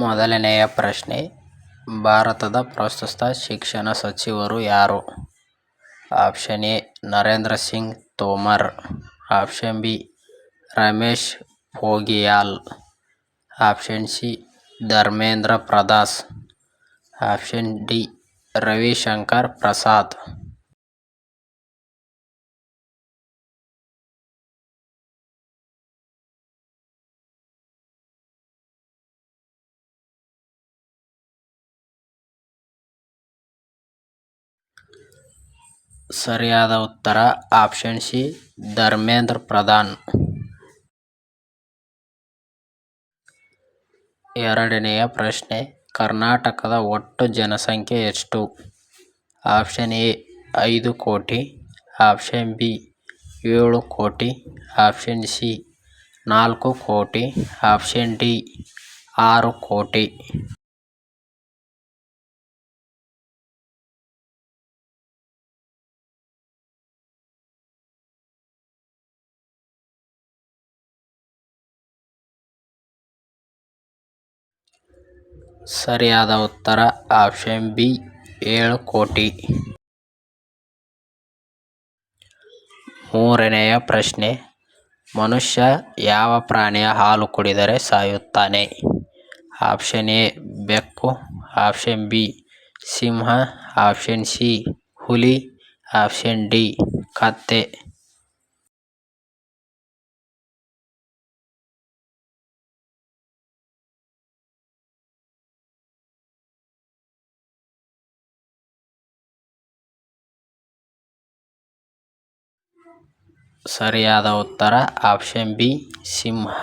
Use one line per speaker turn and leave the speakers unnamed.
ಮೊದಲನೆಯ ಪ್ರಶ್ನೆ, ಭಾರತದ ಪ್ರಸ್ತುತ ಶಿಕ್ಷಣ ಸಚಿವರು ಯಾರು? Option A, Narendra Singh Tomar. Option B, Ramesh Pokhriyal. Option C, Dharmendra Pradhan. Option D, Ravishankar Prasad. ಸರಿಯಾದ ಉತ್ತರ ಆಪ್ಷನ್ ಸಿ ಧರ್ಮೇಂದ್ರ ಪ್ರಧಾನ್ ಎರಡನೆಯ ಪ್ರಶ್ನೆ, ಕರ್ನಾಟಕದ ಒಟ್ಟು ಜನಸಂಖ್ಯೆ ಎಷ್ಟು? ಆಪ್ಷನ್ ಎ, ಐದು ಕೋಟಿ. ಆಪ್ಷನ್ ಬಿ, ಏಳು ಕೋಟಿ. ಆಪ್ಷನ್ ಸಿ, ನಾಲ್ಕು ಕೋಟಿ. ಆಪ್ಷನ್ ಡಿ, ಆರು ಕೋಟಿ. ಸರಿಯಾದ ಉತ್ತರ ಆಪ್ಷನ್ ಬಿ, ಏಳು ಕೋಟಿ. ಮೂರನೆಯ ಪ್ರಶ್ನೆ, ಮನುಷ್ಯ ಯಾವ ಪ್ರಾಣಿಯ ಹಾಲು ಕುಡಿದರೆ ಸಾಯುತ್ತಾನೆ? ಆಪ್ಷನ್ ಎ, ಬೆಕ್ಕು. ಆಪ್ಷನ್ ಬಿ, ಸಿಂಹ. ಆಪ್ಷನ್ ಸಿ, ಹುಲಿ. ಆಪ್ಷನ್ ಡಿ, ಕತ್ತೆ. ಸರಿಯಾದ ಉತ್ತರ ಆಪ್ಷನ್ ಬಿ ಸಿಂಹ.